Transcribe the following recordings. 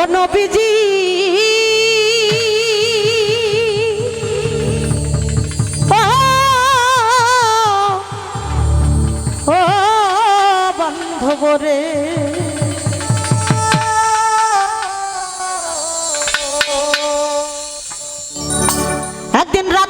ও নবীজি ও বান্ধব রে। একদিন রাত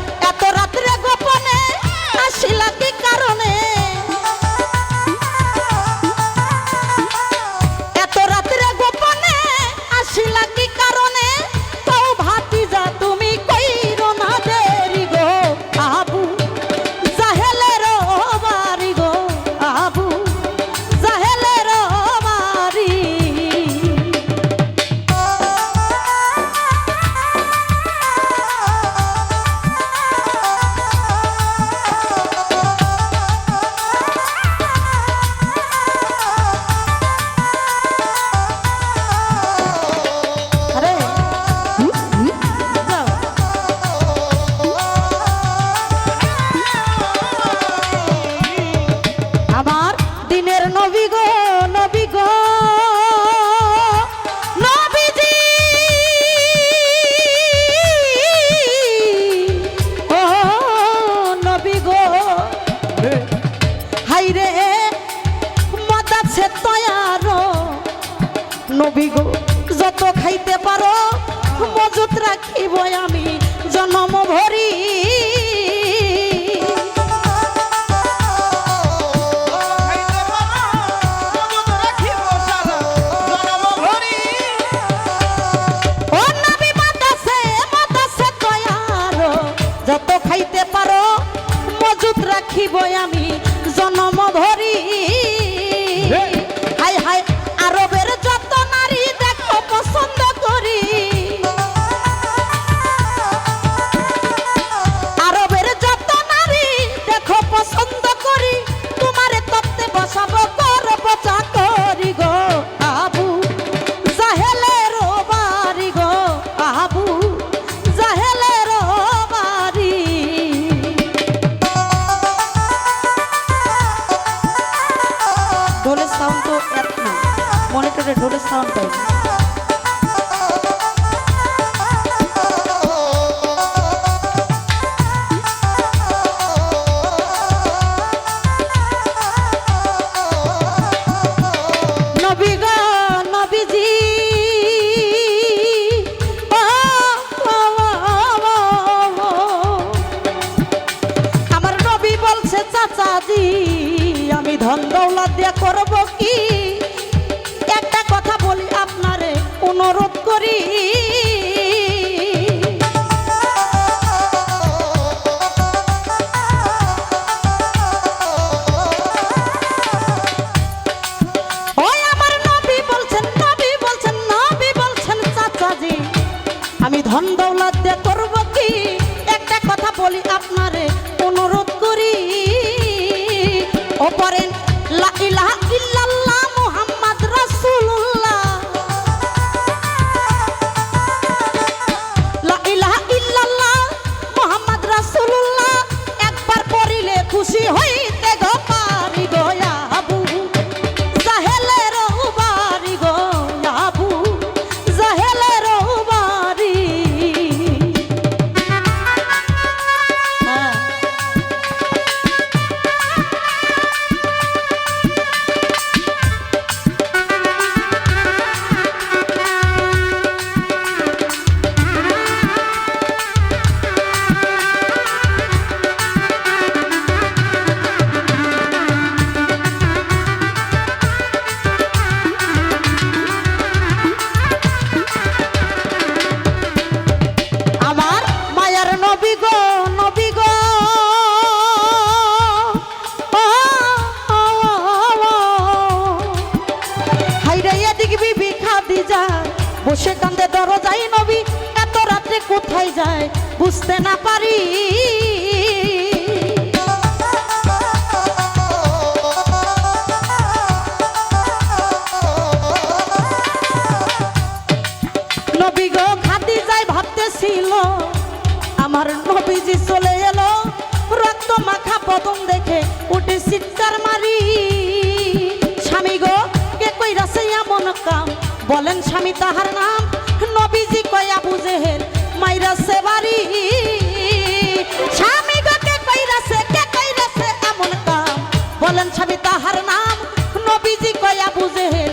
নবী গো যত খাইতে পারো মজুত রাখি আমি। কাজী আমি ধন দৌলত দিয়ে করব কি? একটা কথা বলি আপনারে, অনুরোধ করি। আমি ধন দৌলত দিয়ে করব কি? একটা কথা বলি আপনার। যায়, বুঝতে না পারি। নবী গো, খাদি যাই ভাবতেছিল, আমার নবীজি চলে এলো, রক্ত মাখা পদম দেখে উঠে চিৎকার মারি। স্বামী গো, কে কইরাছে এমন কাম? বলেন স্বামী তাহার নাম। নবীজি কয়া বুঝেহেল মাইরা সে বাড়ি। স্বামী গো, কে কইরাছে কে কইরাছে এমন কাম? বলেন স্বামী তাহার নাম। নবীজি কয়া বুঝেহেল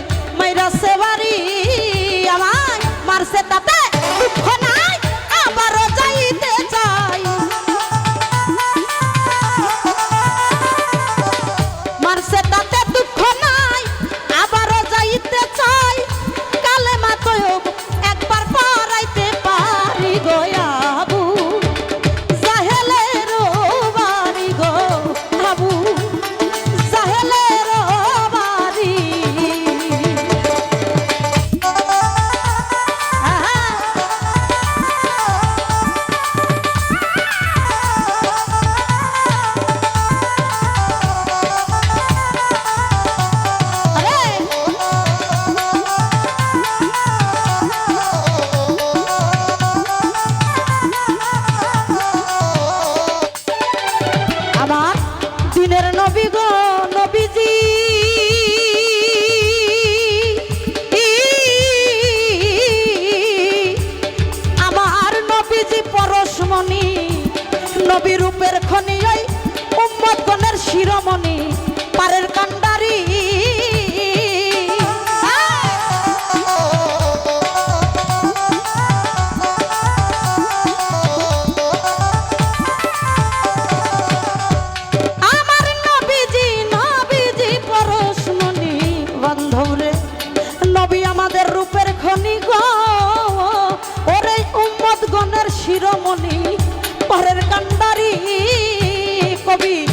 গণের শিরোমণি পরের কান্ডারি কবি